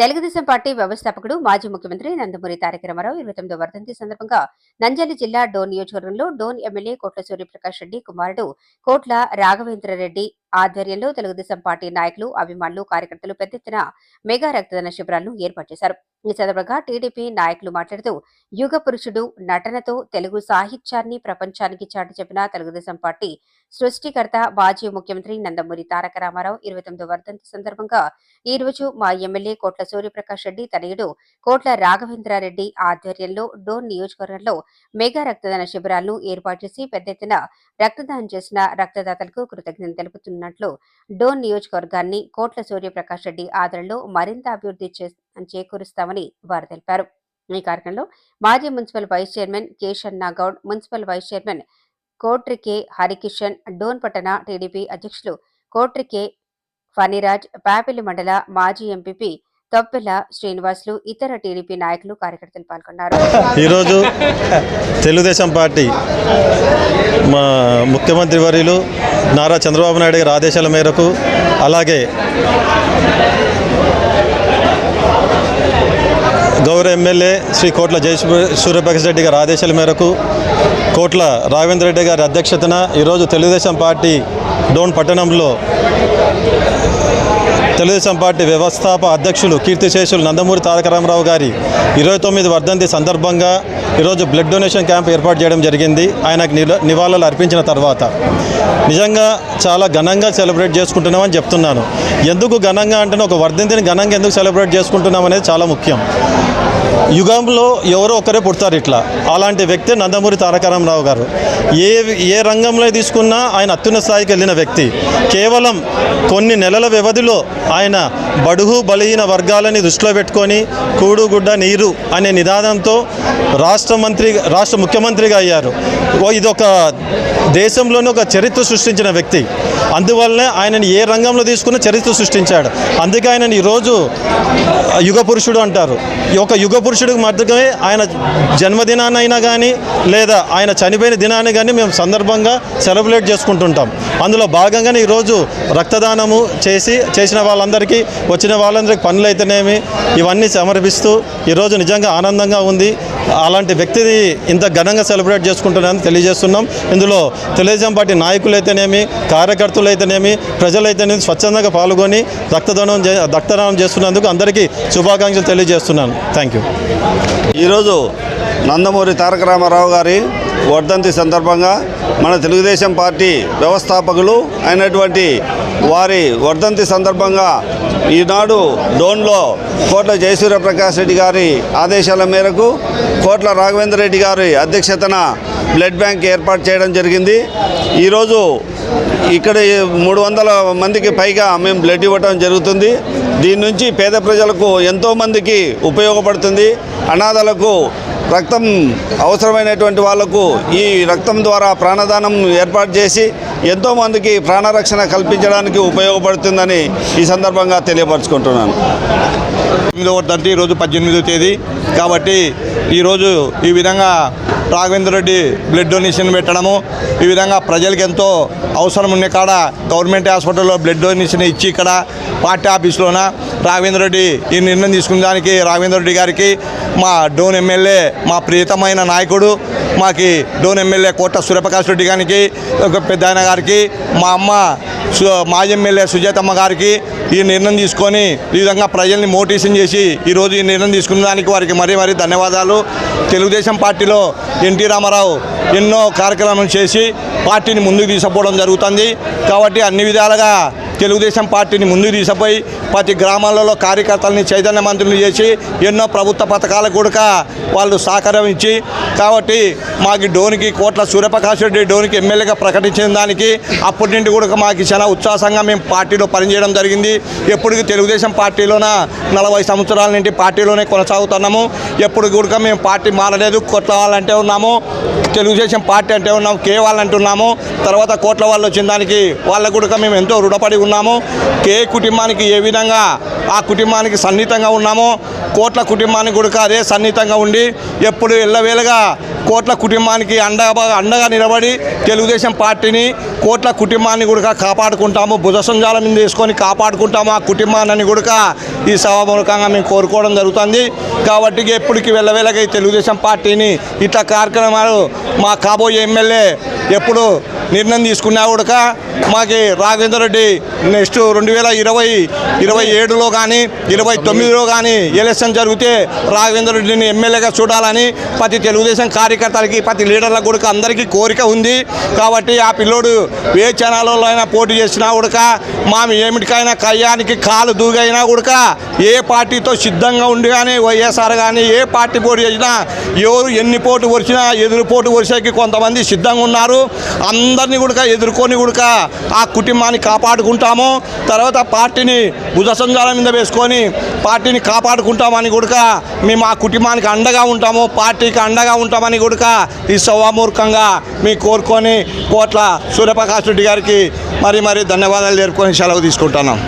Telugu Desam party వ్యవస్థాపకుడు మాజీ ముఖ్యమంత్రి నందమూరి తారక రామారావు ఇరవై తొమ్మిదో వర్ధంతి సందర్భంగా నంద్యాల జిల్లా డోన్ నియోజకవర్గంలో డోన్ ఎమ్మెల్యే కోట్ల సూర్యప్రకాష్ రెడ్డి కుమారుడు కోట్ల రాఘవేంద్రరెడ్డి ఆధ్వర్యంలో తెలుగుదేశం పార్టీ నాయకులు అభిమానులు కార్యకర్తలు పెద్ద ఎత్తున మెగా రక్తదాన శిబిరాలను ఏర్పాటు చేశారు. ఈ సందర్భంగా టీడీపీ నాయకులు మాట్లాడుతూ యుగ పురుషుడు నటనతో తెలుగు సాహిత్యాన్ని ప్రపంచానికి చాటి చెప్పిన తెలుగుదేశం పార్టీ సృష్టికర్త మాజీ ముఖ్యమంత్రి నందమూరి తారక రామారావు ఇరవై తొమ్మిదో వర్ధంతి సందర్భంగా ఈ రోజు మా ఎమ్మెల్యే కోట్ల సూర్యప్రకాష్ రెడ్డి తనయుడు కోట్ల రాఘవేంద్రారెడ్డి ఆధ్వర్యంలో డోన్ నియోజకవర్గంలో మెగా రక్తదాన శిబిరాలను ఏర్పాటు చేసి పెద్ద ఎత్తున రక్తదానం చేసిన రక్తదాతలకు కృతజ్ఞతలు తెలుపుతున్నట్లు డోన్ నియోజకవర్గాన్ని కోట్ల సూర్యప్రకాష్ రెడ్డి ఆదరణలో మరింత అభివృద్ధి చేకూరుస్తామని వారు తెలిపారు. ఈ కార్యక్రమంలో మాజీ municipal vice chairman Keshanna Goud municipal vice chairman Kotri K Harikishan Dhone పట్టణ టీడీపీ అధ్యక్షులు కోట్రి కె ఫణిరాజ్ పాపిలి మండల మాజీ ఎంపీపీ తొప్పెల శ్రీనివాసులు ఇతర టీడీపీ నాయకులు కార్యకర్తలు పాల్గొన్నారు. ఈరోజు తెలుగుదేశం పార్టీ మా ముఖ్యమంత్రి వర్యులు నారా చంద్రబాబు నాయుడు గారి ఆదేశాల మేరకు అలాగే గౌరవ ఎమ్మెల్యే శ్రీ కోట్ల జయ సూర్యప్రకాష్ రెడ్డి గారి ఆదేశాల మేరకు కోట్ల రాఘవేంద్ర రెడ్డి గారి అధ్యక్షతన ఈరోజు తెలుగుదేశం పార్టీ డోన్ పట్టణంలో తెలుగుదేశం పార్టీ వ్యవస్థాపక అధ్యక్షులు కీర్తిశేషులు నందమూరి తారక రామారావు గారి ఇరవై తొమ్మిది వర్ధంతి సందర్భంగా ఈరోజు బ్లడ్ డొనేషన్ క్యాంప్ ఏర్పాటు చేయడం జరిగింది. ఆయనకు నిల- నివాళులు అర్పించిన తర్వాత. నిజంగా చాలా ఘనంగా సెలబ్రేట్ చేసుకుంటున్నామని చెప్తున్నాను. ఎందుకు ఘనంగా అంటే ఒక వర్ధంతిని ఘనంగా ఎందుకు సెలబ్రేట్ చేసుకుంటున్నాం అనేది చాలా ముఖ్యం. యుగంలో ఎవరో ఒకరే పుడతారు ఇట్లా. అలాంటి వ్యక్తి నందమూరి తారక రామారావు గారు. ఏ ఏ రంగంలో తీసుకున్నా ఆయన అత్యున్నత స్థాయికి వెళ్ళిన వ్యక్తి. కేవలం కొన్ని నెలల వ్యవధిలో ఆయన బడుగు బలహీన వర్గాలని దృష్టిలో పెట్టుకొని కూడు గుడ్డ నీరు అనే నిదానంతో రాష్ట్ర మంత్రి రాష్ట్ర ముఖ్యమంత్రిగా అయ్యారు. ఓ ఇదొక దేశంలోనే ఒక చరిత్ర సృష్టించిన వ్యక్తి. అందువల్లనే ఆయనని ఏ రంగంలో తీసుకున్న చరిత్ర సృష్టించాడు. అందుకే ఆయనని ఈరోజు యుగ పురుషుడు అంటారు. ఒక యుగ పురుషుడికి మాత్రమే ఆయన జన్మదినాన్నైనా కానీ లేదా ఆయన చనిపోయిన దినాన్ని కానీ మేము సందర్భంగా సెలబ్రేట్ చేసుకుంటుంటాం. అందులో భాగంగానే ఈరోజు రక్తదానము చేసి చేసిన వాళ్ళందరికీ వచ్చిన వాళ్ళందరికీ పనులు అయితేనేమి ఇవన్నీ సమర్పిస్తూ ఈరోజు నిజంగా ఆనందంగా ఉంది. అలాంటి వ్యక్తిని ఇంత ఘనంగా సెలబ్రేట్ చేసుకుంటున్నారని తెలియజేస్తున్నాం. ఇందులో తెలుగుదేశం పార్టీ నాయకులు అయితేనేమి కార్యకర్తలు అయితేనేమి ప్రజలైతేనేమి స్వచ్ఛందంగా పాల్గొని రక్తదానం చే- రక్తదానం చేస్తున్నందుకు అందరికీ శుభాకాంక్షలు తెలియజేస్తున్నాను. థ్యాంక్ యూ ఈరోజు నందమూరి తారక రామారావు గారి వర్ధంతి సందర్భంగా మన తెలుగుదేశం పార్టీ వ్యవస్థాపకులు అయినటువంటి వారి వర్ధంతి సందర్భంగా ఈనాడు డోన్లో కోట్ల జయసూర్యప్రకాష్ రెడ్డి గారి ఆదేశాల మేరకు కోట్ల రాఘవేంద్ర రెడ్డి గారి అధ్యక్షతన బ్లడ్ బ్యాంక్ ఏర్పాటు చేయడం జరిగింది. ఈరోజు ఇక్కడ మూడు వందల మందికి పైగా మేము బ్లడ్ ఇవ్వటం జరుగుతుంది. దీని నుంచి పేద ప్రజలకు ఎంతోమందికి ఉపయోగపడుతుంది. అనాథలకు రక్తం అవసరమైనటువంటి వాళ్ళకు ఈ రక్తం ద్వారా ప్రాణదానం ఏర్పాటు చేసి ఎంతోమందికి ప్రాణరక్షణ కల్పించడానికి ఉపయోగపడుతుందని ఈ సందర్భంగా తెలియపరచుకుంటున్నాను. ఎనిమిదవ వర్ధంతి ఈరోజు పద్దెనిమిదవ తేదీ కాబట్టి ఈరోజు ఈ విధంగా రాఘవేంద్ర రెడ్డి బ్లడ్ డొనేషన్ పెట్టడము. ఈ విధంగా ప్రజలకు ఎంతో అవసరం ఉన్న కాడ గవర్నమెంట్ హాస్పిటల్లో బ్లడ్ డొనేషన్ ఇచ్చి ఇక్కడ పార్టీ ఆఫీస్లోన రాఘవేంద్ర రెడ్డి ఈ నిర్ణయం తీసుకున్న దానికి రాఘవేంద్ర రెడ్డి గారికి మా డోన్ ఎమ్మెల్యే మా ప్రియతమైన నాయకుడు మాకి డోన్ ఎమ్మెల్యే కోట సూర్యప్రకాష్ రెడ్డి గారికి ఒక పెద్ద గారికి మా అమ్మ మాజీ ఎమ్మెల్యే సుజాతమ్మ గారికి ఈ నిర్ణయం తీసుకొని ఈ విధంగా ప్రజల్ని మోటివేషన్ చేసి ఈరోజు ఈ నిర్ణయం తీసుకున్న దానికి వారికి మరీ మరీ ధన్యవాదాలు. తెలుగుదేశం పార్టీలో ఎన్టీ రామారావు ఎన్నో కార్యక్రమాలు చేసి పార్టీని ముందుకు తీసుకుపోవడం జరుగుతుంది. కాబట్టి అన్ని విధాలుగా తెలుగుదేశం పార్టీని ముందుకు తీసుకుపోయి ప్రతి గ్రామాలలో కార్యకర్తలని చైతన్యవంతులు చేసి ఎన్నో ప్రభుత్వ పథకాలకు కూడా వాళ్ళు సహకారం ఇచ్చి కాబట్టి మాకు డోనికి కోట్ల సూర్యప్రకాష్ రెడ్డి డోనికి ఎమ్మెల్యేగా ప్రకటించిన దానికి అప్పటి నుండి కూడా మాకు చాలా ఉత్సాహంగా మేము పార్టీలో పనిచేయడం జరిగింది. ఎప్పటికీ తెలుగుదేశం పార్టీలోన నలభై సంవత్సరాల నుండి పార్టీలోనే కొనసాగుతున్నాము. ఎప్పుడు కూడా మేము పార్టీ మారలేదు కోట్ల వాళ్ళంటే ఉన్నాము తెలుగుదేశం పార్టీ అంటే ఉన్నాము కే అంటున్నాము తర్వాత కోట్ల వాళ్ళు వచ్చిన దానికి వాళ్ళ కూడా మేము ఎంతో రుణపడి ఉన్నాము. ఉన్నామో. ఏ కుటుంబానికి ఏ విధంగా ఆ కుటుంబానికి సన్నిహితంగా ఉన్నామో కోట్ల కుటుంబానికి కూడా అదే సన్నిహితంగా ఉండి ఎప్పుడు ఎల్లవేళగా కోట్ల కుటుంబానికి అండగా అండగా నిలబడి తెలుగుదేశం పార్టీని కోట్ల కుటుంబాన్ని కూడా కాపాడుకుంటాము. భుజసంజాలం తీసుకొని వేసుకొని కాపాడుకుంటాము ఆ కుటుంబాన్ని కూడా ఈ సభాముఖంగా మేము కోరుకోవడం జరుగుతుంది. కాబట్టి ఎప్పటికి వెళ్ళవేళగా ఈ తెలుగుదేశం పార్టీని ఇట్లా కార్యక్రమాలు మా కాబోయే ఎమ్మెల్యే ఎప్పుడు నిర్ణయం తీసుకున్నా కూడా మాకి రాఘవేంద్ర రెడ్డి నెక్స్ట్ రెండు వేల ఇరవై ఇరవై ఏడులో కానీ ఇరవై తొమ్మిదిలో కానీ ఎలక్షన్ జరిగితే రాఘవేంద్ర రెడ్డిని ఎమ్మెల్యేగా చూడాలని ప్రతి తెలుగుదేశం కార్యకర్తలకి ప్రతి లీడర్లకు కూడా అందరికీ కోరిక ఉంది. కాబట్టి ఆ పిల్లోడు ఏ ఛానల్లో అయినా పోటీ చేసినా కూడా మా ఏమిటికైనా కయ్యానికి కాలు దూగైనా కూడా ఏ పార్టీతో సిద్ధంగా ఉండి కానీ వైఎస్ఆర్ కానీ ఏ పార్టీ పోటీ చేసినా ఎవరు ఎన్ని పోటు వరిచినా ఎదురు పోటు వరిసేకి కొంతమంది సిద్ధంగా ఉన్నారు. అందరినీ కూడా ఎదుర్కొని కూడా ఆ కుటుంబాన్ని కాపాడుకుంటాము. తర్వాత పార్టీని భుజసంజాల మీద వేసుకొని పార్టీని కాపాడుకుంటామని కూడా మేము ఆ కుటుంబానికి అండగా ఉంటాము పార్టీకి అండగా ఉంటామని కూడా ఈ సవామూర్ఖంగా మీ కోరుకొని కోట్ల సూర్యప్రకాష్ రెడ్డి గారికి మరి మరి ధన్యవాదాలు జరుపుకొని సెలవు తీసుకుంటున్నాం.